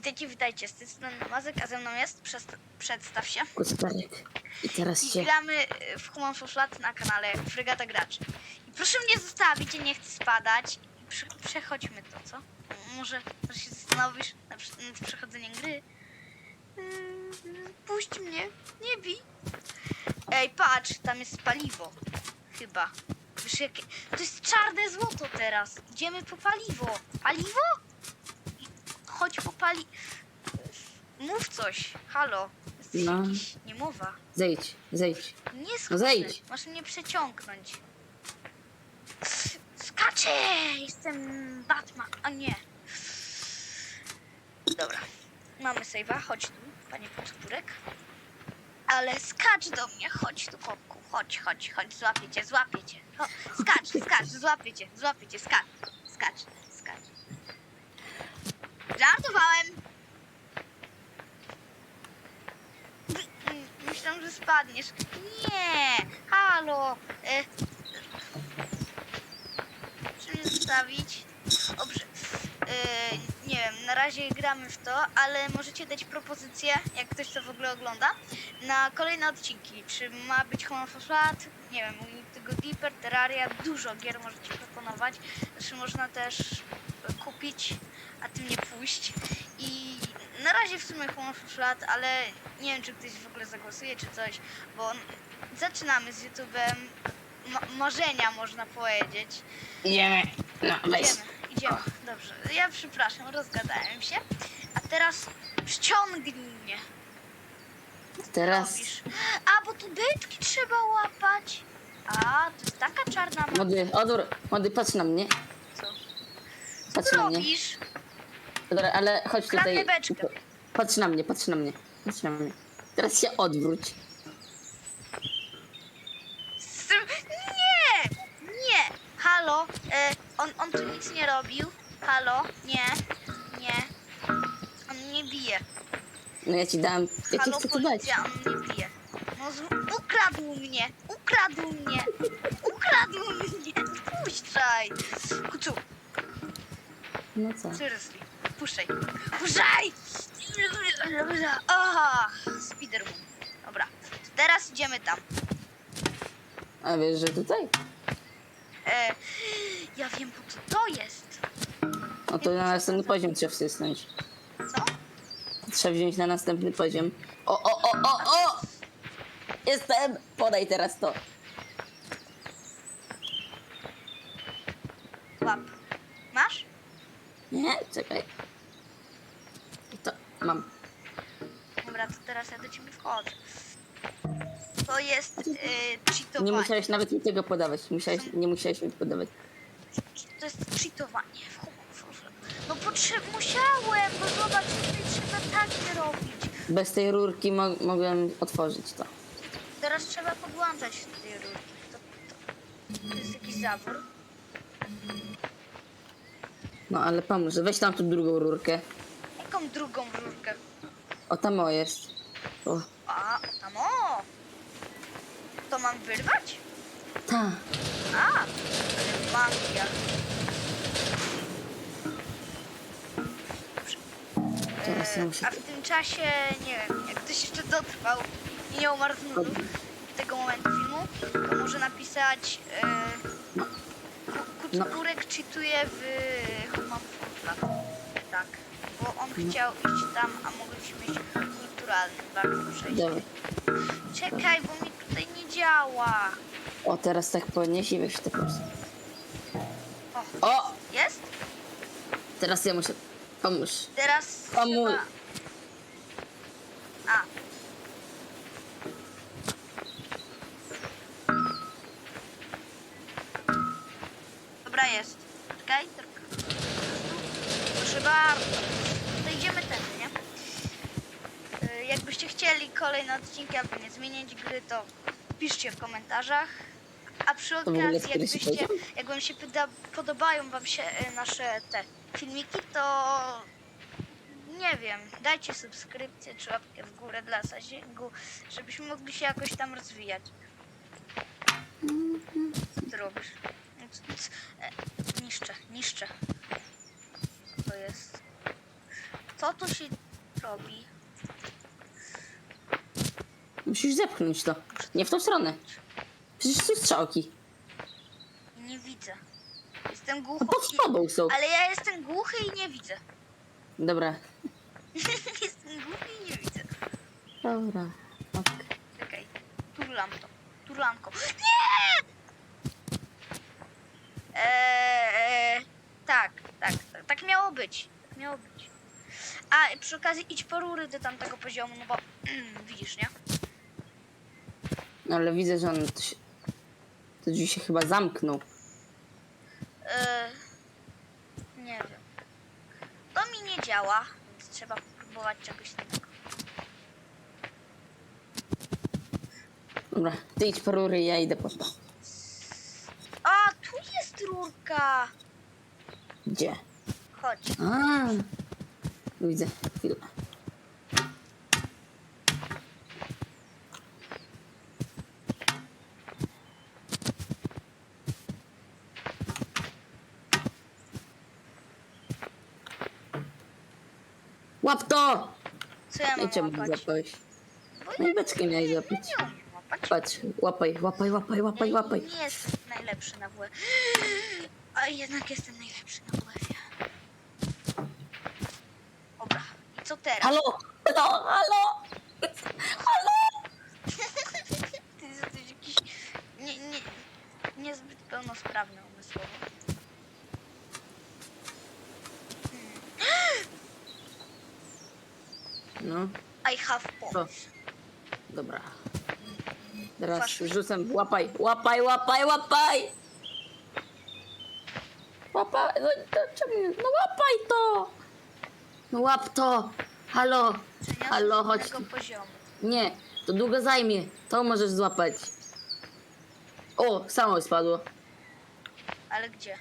Witajcie, witajcie, z tej strony Mazyk, a ze mną jest, Przest- przedstaw się. Kocperek. I teraz I się. gramy y, w Human Flat na kanale Frygata Gracz. I proszę mnie zostawić, ja nie chcę spadać. I prze- przechodźmy to, co? Może, może się zastanowisz nad, prze- nad przechodzeniem gry? Yy, Puść mnie, nie bij. Ej, patrz, tam jest paliwo. Chyba. Wiesz, jakie... To jest czarne złoto teraz. Idziemy po paliwo. Paliwo? Chodź po pali... Mów coś. Halo. Jesteś No. jakiś niemowa. Zejdź, zejdź. Nie schodzę. No zejdź. Masz mnie przeciągnąć. Skaczę! Jestem Batman. A nie. Dobra. Mamy save'a. Chodź tu, panie podskórek. Ale skacz do mnie. Chodź tu, chłopku. Chodź, chodź, chodź. Złapię cię, złapię cię. O, skacz, skacz, złapię cię, złapię cię. Skacz, skacz, skacz. Żartowałem. Myślałam, że spadniesz. Nie! Halo! E, Proszę mnie zostawić. Dobrze. E, nie wiem, na razie gramy w to, ale możecie dać propozycję, jak ktoś to w ogóle ogląda, na kolejne odcinki. Czy ma być Home of Flat? Nie wiem, tego Deeper, Terraria, dużo gier możecie proponować. Znaczy można też kupić, a tym nie pójść. I na razie w sumie of Flat, ale nie wiem, czy ktoś w ogóle zagłosuje, czy coś, bo zaczynamy z YouTube'em. Ma- marzenia można powiedzieć. Idziemy. No, weź. Idziemy, idziemy. Dobrze. Ja przepraszam, rozgadałem się. A teraz ściągnij mnie. Teraz. Robisz. A, bo tu beczki trzeba łapać. A, to jest taka czarna ma... Młody. Młody, patrz na mnie. Co? Patrz Co na mnie. robisz? Dobra, ale chodź tutaj. Patrz na mnie, patrz na mnie. Patrz na mnie. Teraz się odwróć. Tym- Nie! Nie! Halo? E, on, on tu nic nie robił. Halo? Nie. Nie. On nie bije. No ja ci dałem. Ja ci Halo, chcę to dać. policja, on nie bije. No, z... ukradł mnie! Ukradł mnie! Ukradł mnie! Puszczaj! Kucu, No co? seriously. Puszczaj. Puszczaj! Aha! Spiderman. Dobra. Teraz idziemy tam. A wiesz, że tutaj? E, ja wiem po co to jest. No to na następny poziom trzeba wsysnąć. Co? Trzeba wziąć na następny poziom. O, o, o, o, o! Jestem! Podaj teraz to. Łap. Masz? Nie, czekaj. To mam. Dobra, to teraz ja do. To jest Nie cheatowanie. musiałeś nawet mi tego podawać. Musiałeś, nie musiałeś mi podawać. To jest cheatowanie. No potrzeb musiałem, bo zobacz, tutaj trzeba tak nie robić. Bez tej rurki mo mogłem otworzyć to. Teraz trzeba podłączać tej rurki. To, to, to jest jakiś zabór. No ale pomóż, weź tam tu drugą rurkę. Jaką drugą rurkę? O, tam o jest. O, A, tam o! To mam wyrwać? ta. A, ale magia. Teraz ja E, muszę... A w tym czasie, nie wiem, jak ktoś jeszcze dotrwał i nie umarł z do tego momentu filmu, to może napisać e, No. Ku- Kuckurek czytuje w Human. Tak, bo on No. chciał iść tam, a mogliśmy iść bardzo. Dobra. Czekaj, bo mi tutaj nie działa. O, teraz tak podnieś i weź prostu. O, O! jest? Teraz ja muszę... Pomóż. Teraz Pomóż. trzeba... A. Dobra, jest. Czekaj, tylko. Proszę bardzo. To idziemy tędy, nie? Y, Jakbyście chcieli kolejne odcinki, aby nie zmieniać gry, to piszcie w komentarzach. A przy okazji, jakbyście, poziom? jak wam się poda, podobają wam się y, nasze te filmiki, to nie wiem, dajcie subskrypcję czy łapkę w górę dla zasięgu, żebyśmy mogli się jakoś tam rozwijać. Co robisz? E, Niszczę, niszczę. To jest. Co tu się robi? Musisz zepchnąć to. Nie w tą stronę. Przecież są strzałki. Nie widzę. Jestem A głucho. pod i- tobą są. Ale ja jestem głuchy i nie widzę. Dobra. jestem głuchy i nie widzę. Dobra. okej. Czekaj. Turlam to. Turlanko. Nie! Eee, tak, tak, tak, tak miało być. Tak miało być. A i przy okazji idź po rury do tamtego poziomu, no bo mm, widzisz, nie? No ale widzę, że on... to się- Te drzwi się chyba zamknął. Eee, nie wiem. To mi nie działa, więc trzeba próbować czegoś innego. Dobra, ty idź po rury, ja idę po to. A, tu jest rurka! Gdzie? Chodź. A, widzę. Chwilę. Łap to! Co ja mam i czemu łapać? złapałeś? Bo No ja i beczkę miałeś nie złapać. umiem łapać. Patrz, łapaj, łapaj, łapaj, łapaj, Ja łapaj. Nie jestem najlepszy na WF. A jednak jestem najlepszy na WF. Dobra, i co teraz? Halo! Halo! Halo! Halo! Ty jesteś jakiś nie, nie, niezbyt pełnosprawny umysłowo. No, I have pomysł. Dobra. Teraz Fasz- rzucam. Łapaj, łapaj, łapaj, łapaj! Łapaj, no to czemu? No łapaj to! No łap to! Halo! Halo, chodź poziomu. Nie, to długo zajmie. To możesz złapać. O, samo spadło. Ale gdzie?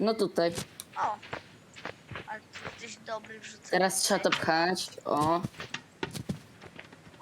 No tutaj. O! Jesteś dobry w rzucaniu. Teraz trzeba to pchać. O.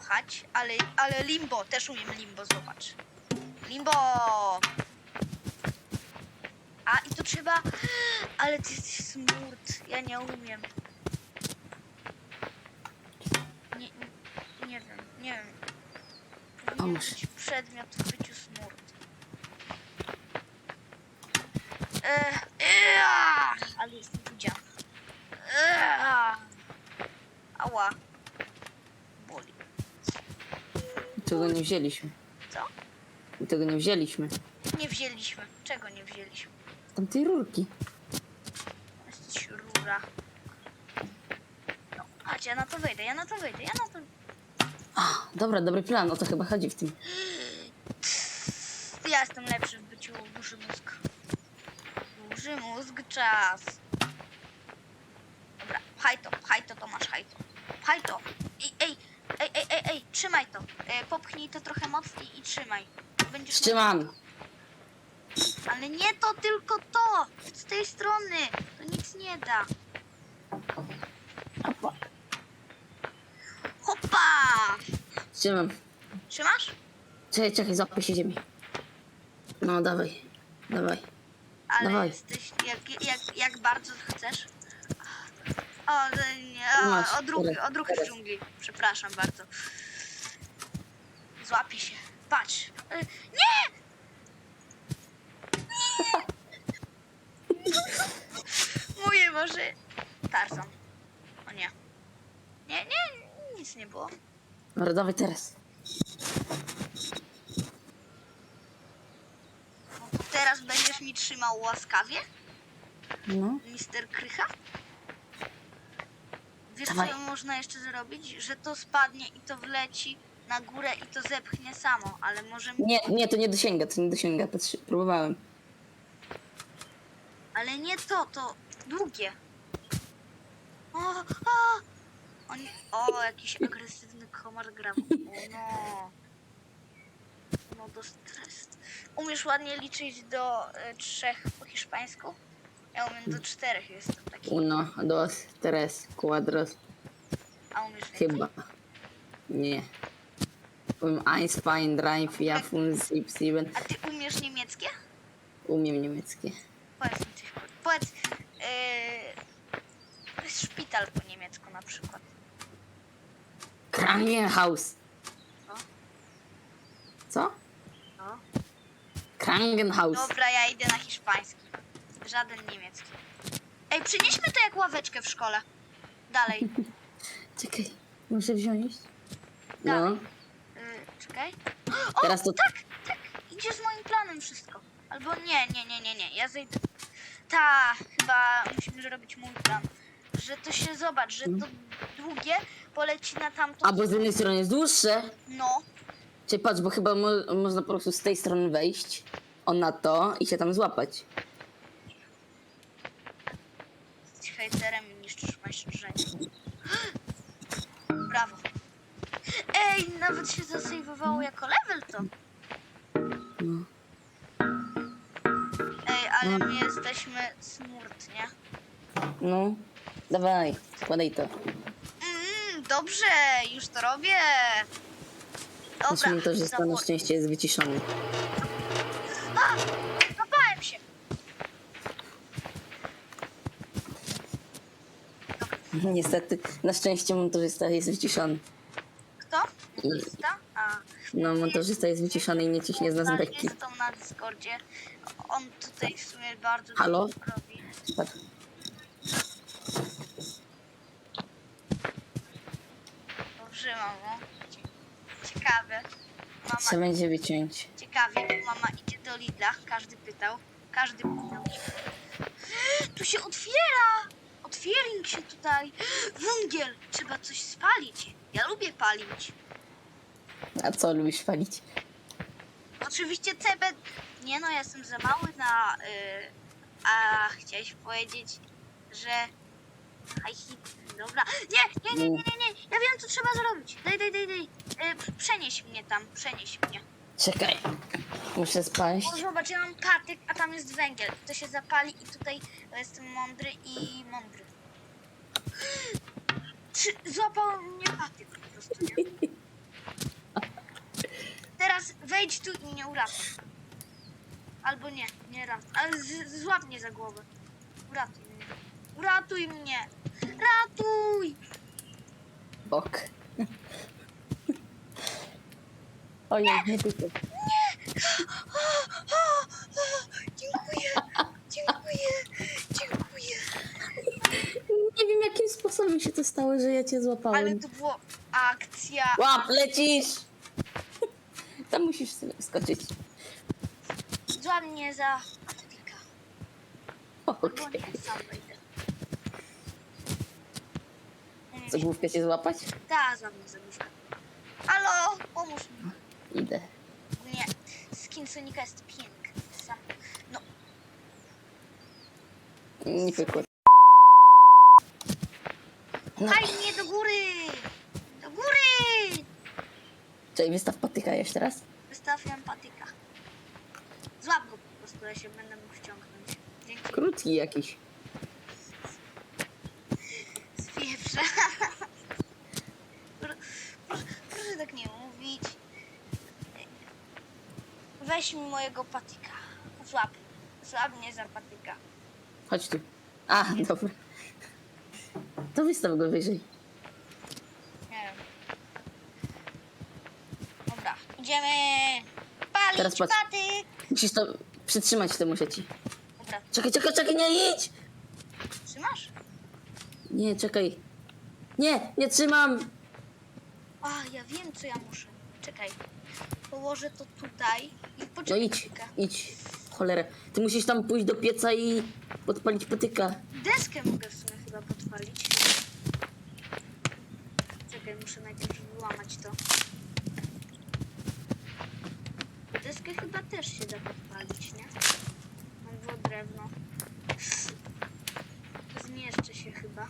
pchać, ale, ale limbo, też umiem limbo, zobacz. Limbo! A i to trzeba, ale ty jesteś smurt, ja nie umiem. Nie, nie, nie wiem, nie wiem. Powinien Pomóż. być przedmiot w byciu smurt. E, ea, ale jestem Tego nie wzięliśmy. Co? Tego nie wzięliśmy. Nie wzięliśmy. Czego nie wzięliśmy? Tamtej rurki. Jesteś rura. No, chodź, ja na to wejdę, ja na to wejdę, ja na to... A, dobra, dobry plan. O to chyba chodzi w tym. Ja jestem lepszy w byciu duży mózg. Duży mózg, czas. Dobra, pchaj to, pchaj to, to masz, pchaj to. Pchaj to. Ej, ej, ej, ej, ej, ej trzymaj to. E, popchnij to trochę mocniej i trzymaj. Będziesz Trzymam. Ale nie to, tylko to! Z tej strony! To nic nie da. Opa. Hopa! Trzymam. Trzymasz? Czekaj, czekaj, złapię się ziemi. No, dawaj. Dawaj. Ale Dawaj. jesteś, jak, jak, jak bardzo chcesz. O, nie, Masz, o, teraz, odruchy w teraz. dżungli. Przepraszam bardzo. Złapię się. Patrz. E, Nie! Mówię może... Tarzan. O nie. Nie, nie, nic nie było. Dobra, dawaj teraz. Teraz będziesz mi trzymał łaskawie, No. mister Krycha? Wiesz Dawaj. co można jeszcze zrobić? Że to spadnie i to wleci na górę i to zepchnie samo, ale może... Nie, nie, to nie dosięga, to nie dosięga. Patrz, próbowałem. Ale nie to, to długie. O, o! O, jakiś agresywny komar gra. O, no. No to stres. Umiesz ładnie liczyć do y, trzech po hiszpańsku? Ja umiem do czterech, jestem taki. Uno, dos, tres, cuadros. A umiesz więcej? Chyba. Nie. Powiem eins, zwei, drei, vier, fünf, sechs, sieben. A ty umiesz niemieckie? Umiem niemieckie. Powiedz mi coś. Powiedz, yy, szpital po niemiecku. na przykład. Krankenhaus. No. Co? No. Krankenhaus. Dobra, ja idę na hiszpański. Żaden niemiecki. Ej, przynieśmy to jak ławeczkę w szkole. Dalej. Czekaj, muszę wziąć. No, Dawaj. Y, czekaj. O, Teraz to- tak, tak. Idzie z moim planem wszystko. Albo nie, nie, nie, nie, nie. Ja zejdę. Ta, chyba musimy zrobić mój plan. Że to się zobacz, że to długie poleci na tamtą. a bo z jednej strony jest dłuższe. No, Czyli patrz, bo chyba mo można po prostu z tej strony wejść. O na to i się tam złapać. z hejterem i niszczysz moje drzewo. Brawo. Ej, nawet się zasejwowało jako level to. No. Ej, ale my jesteśmy smurt, nie? No, dawaj, składaj to. Mm, dobrze, już to robię. Dobra, montażysta na zawód. szczęście jest wyciszony. A, złapałem się. Niestety, na szczęście montażysta jest wyciszony. I-? A, No, montażysta jest wyciszony i nie ciśnie z nas beki. Jest na Discordzie. On tutaj w sumie bardzo Halo? dużo robi. Patrz. Dobrze, mamo. Ciekawe. Mama, Trzeba będzie wyciąć. ciekawie, mama idzie do Lidla. Każdy pytał. Każdy pytał. Tu się otwiera! Otwiering się tutaj. Węgiel! Trzeba coś spalić. Ja lubię palić. A co lubisz palić? Oczywiście CB... Nie no, ja jestem za mały na... Y... A chciałeś powiedzieć, że... High hit. Dobra. Nie, nie, nie, nie, nie, nie. Ja wiem, co trzeba zrobić. Daj, daj, daj, daj. Y, przenieś mnie tam, przenieś mnie. Czekaj, muszę spaść. O, zobacz, ja mam patyk, a tam jest węgiel. To się zapali i tutaj jestem mądry i mądry. Czy złapał mnie patyk po prostu, nie? Wejdź tu i mnie uratuj. Albo nie, nie ratuj. Ale z, złap mnie za głowę. Uratuj mnie. Uratuj mnie. Ratuj! Bok. Ojej, nie o, o, dziękuję, dziękuję, dziękuję. Nie wiem jakim sposobem się to stało, że ja cię Ale złapałem. to była akcja. Łap, lecisz! Tam musisz sobie skoczyć. Złap mnie za patyka. Okej. Bo nie, sam wejdę. Co, główkę cię złapać? Da, za mnie za główkę. Halo, pomóż mi. Idę. Nie, skin Sonika jest piękny. Sam. No, Nie pykło. No, pchaj mnie do góry! Czyli wystaw patyka jeszcze raz. Wystawiam patyka. Złap go po prostu, ja się będę mógł wciągnąć. Dzięki. Krótki jakiś. Z pieprza. Pro- Proszę, proszę tak nie mówić. Weź mi mojego patyka. Złap. Złap mnie za patyka. Chodź tu. A, dobra. To wystaw go wyżej. Nie wiem. Dobra, idziemy palić Teraz patrz. patyk. Musisz to przytrzymać, to muszę ci. Dobra, Czekaj, czekaj, czekaj, nie idź! trzymasz? Nie, czekaj. Nie, nie trzymam! A, ja wiem co ja muszę. Czekaj. Położę to tutaj i No poczekaj idź, chwilkę. idź. Cholera. Ty musisz tam pójść do pieca i podpalić patyka. Deskę mogę w sumie chyba podpalić. Czekaj, muszę najpierw wyłamać to. Deskę chyba też się da podpalić, nie? Mam było drewno. Zmieszczę się chyba.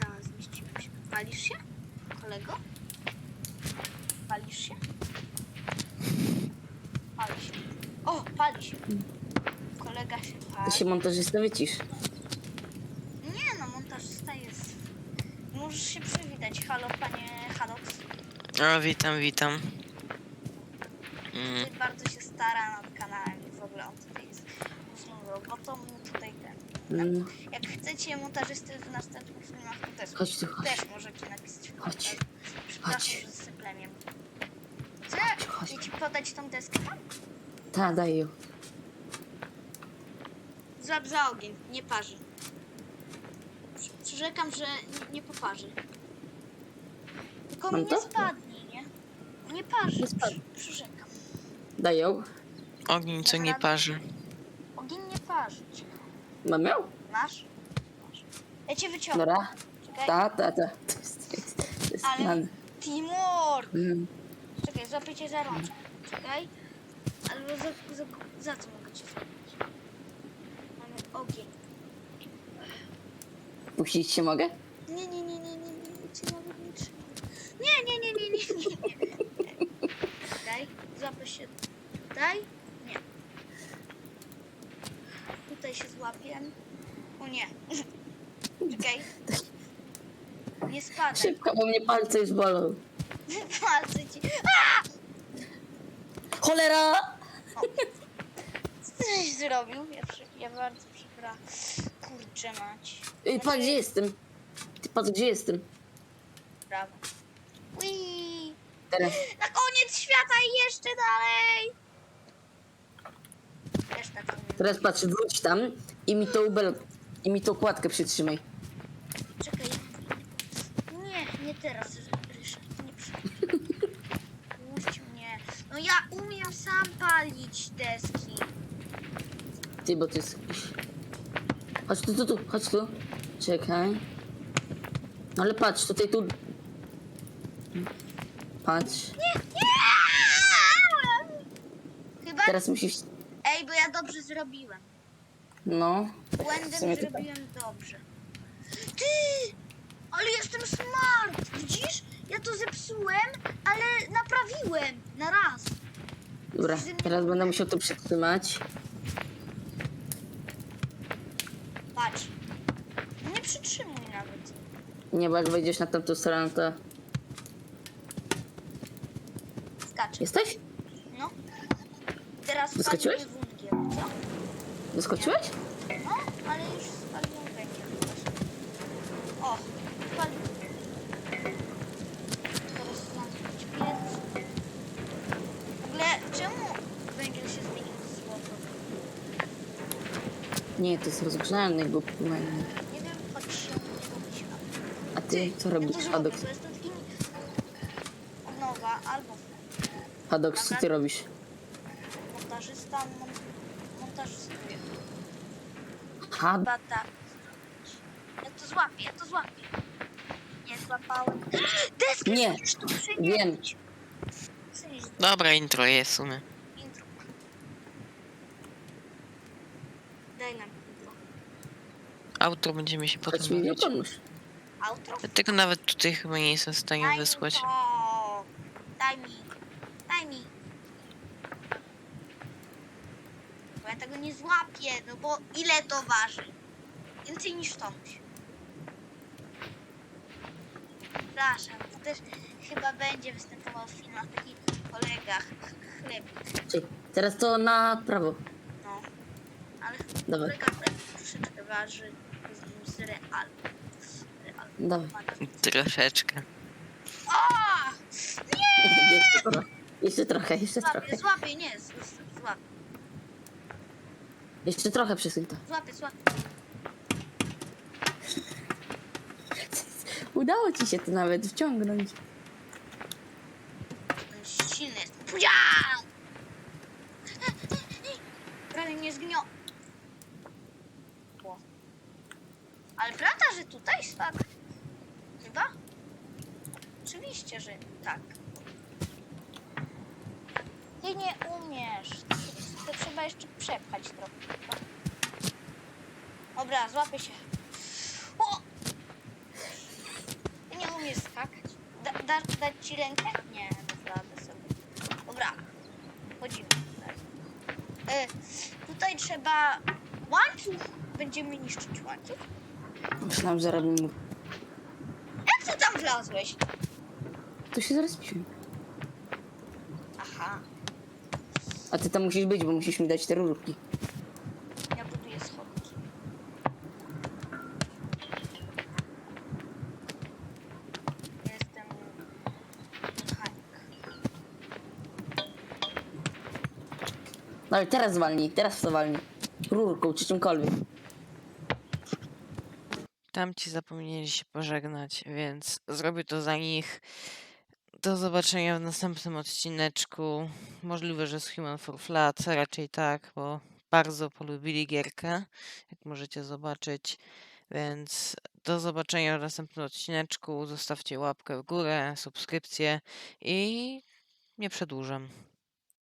Tak, zmieściłem się. Palisz się, kolego? Palisz się? Pali się. O, pali się. Kolega się pali. się montażysta wycisz. Nie no, montażysta jest. Możesz się przywitać. Halo, panie Hadox. O, witam, witam. Mm, Tutaj bardzo się stara nad kanałem i w ogóle on tutaj jest mocną robotą. Tutaj ten. Mm, Jak chcecie montażysty w następnych filmach, to też, Chodź tu, chodź. też możecie napisać w Chodź. komentarzu. Przepraszam, Chodź. że syplemię. Co? chodź. Ja ci podać tą deskę? Ta, daj ją. Złap za ogień, nie parzy. Przy- Przyrzekam, że nie, nie poparzy. Tylko Mam mi nie to? spadnie, nie? Nie parzy, Nie spadnie. przy- przyrzekam. Daj ją. Ogień, co nie parzy. Ogień nie parzy. Mam ją? Masz? Masz. Ja cię wyciągnę. Dobra. Czekaj. Ta, ta, ta. To jest, to jest, Ale- plan. Timur! Mm. Czekaj, złapię cię za rączkę. Czekaj. Albo za, za, za co mogę cię złapać? Mamy ogień. Puścić się mogę? Nie, nie, nie, nie, nie, nie, nie, cię nawet nie trzymam. Nie, nie, nie, nie, nie, nie, nie. Daj, złapę się. Daj? Nie. Tutaj się złapię. O nie. Czekaj. Nie spadaj. Szybko, bo mnie palce już bolą. Palce ci. Cholera! Co ty żeś zrobił? Ja, przy, ja bardzo przepraszam. Kurczę mać. Ej, patrz, gdzie jestem? Ty patrz, gdzie jestem? Brawo. Teraz. Na koniec świata i jeszcze dalej. Też tak. Teraz patrz, wróć tam i mi tą bel... i mi tą kładkę przytrzymaj. Czekaj. Nie, nie teraz, Ryszard. Nie. Puść mnie. No ja umiem sam palić deski. Ty, bo to jest jakiś... Chodź tu, tu, tu, chodź tu. Czekaj. No ale patrz, tutaj tu... Patrz. Nie, nie! Chyba... Teraz musisz... Ej, bo ja dobrze zrobiłem. No. Błędem tak. zrobiłem dobrze. Ty! Ale jestem smart! Widzisz? Ja to zepsułem, ale naprawiłem na raz. Dobra, teraz będę musiał to przytrzymać. Patrz. Nie przytrzymuj nawet. Nie, bo jak wejdziesz na tamtą stronę, to... Skacz. Jesteś? No. Teraz Wyskoczyłeś? spalimy węgiel, co? Wyskoczyłeś? No, ale już spaliłem węgiel. O, spaliłem. Teraz zamknąć piec. W ogóle, czemu węgiel się zmienił w złoto? Nie, to jest rozgrzany głupny. Nie wiem, choć się nie domyślam. A ty co Ja robisz, to zrobię, Hadox? to jest taki od nowa, albo Hadox, co ty robisz? montażysta, mon, montażystuje. Ha... Chyba tak. Ja to złapię, ja to złapię. Nie złapałem. Deskę Nie, musisz tu przynieść. wiem. Przynieść Dobra, intro jest w sumie. intro. Daj nam intro. Outro będziemy się potem mi nie bawić. pomóż. Outro? Tego nawet tutaj chyba nie jestem w stanie Daj mi wysłać. to. Daj mi. Daj mi. Bo ja tego nie złapię, no bo ile to waży? Więcej niż Tomuś. Przepraszam, to też chyba będzie występował w filmach takich kolegach chlebik. Czekaj, teraz to na prawo. No. Ale Dawaj. kolega chlebik troszeczkę waży z, z real. Dawaj. Troszeczkę. O! Nie! Jeszcze trochę, jeszcze trochę, Złapię, złapię, nie, z- Jeszcze trochę przesuń to. złapię. Udało ci się to nawet wciągnąć. Silny jest. Puja! Prawie mnie zgnią. O. Ale prawda, że tutaj spadł? Chyba? Oczywiście, że tak. Ty nie umiesz. To, to trzeba jeszcze przepchać trochę. Dobra, złapię się. O! Ty nie umiesz skakać. Da, da, dać ci rękę? Nie, naprawdę sobie. Dobra, chodzimy. E, tutaj trzeba łańcuch. Będziemy niszczyć łańcuch. Myślałam, że robimy. Jak ty tam wlazłeś? To się zaraz piłem. Ty tam musisz być, bo musisz mi dać te rurki. Ja buduję schodki. Jestem. No ale teraz walnij, teraz w to walnij. Rurką czy czymkolwiek. Tamci zapomnieli się pożegnać, więc zrobię to za nich. Do zobaczenia w następnym odcineczku. Możliwe, że z Human for Flat, raczej tak, bo bardzo polubili gierkę, jak możecie zobaczyć. Więc do zobaczenia w następnym odcineczku. Zostawcie łapkę w górę, subskrypcję i nie przedłużam.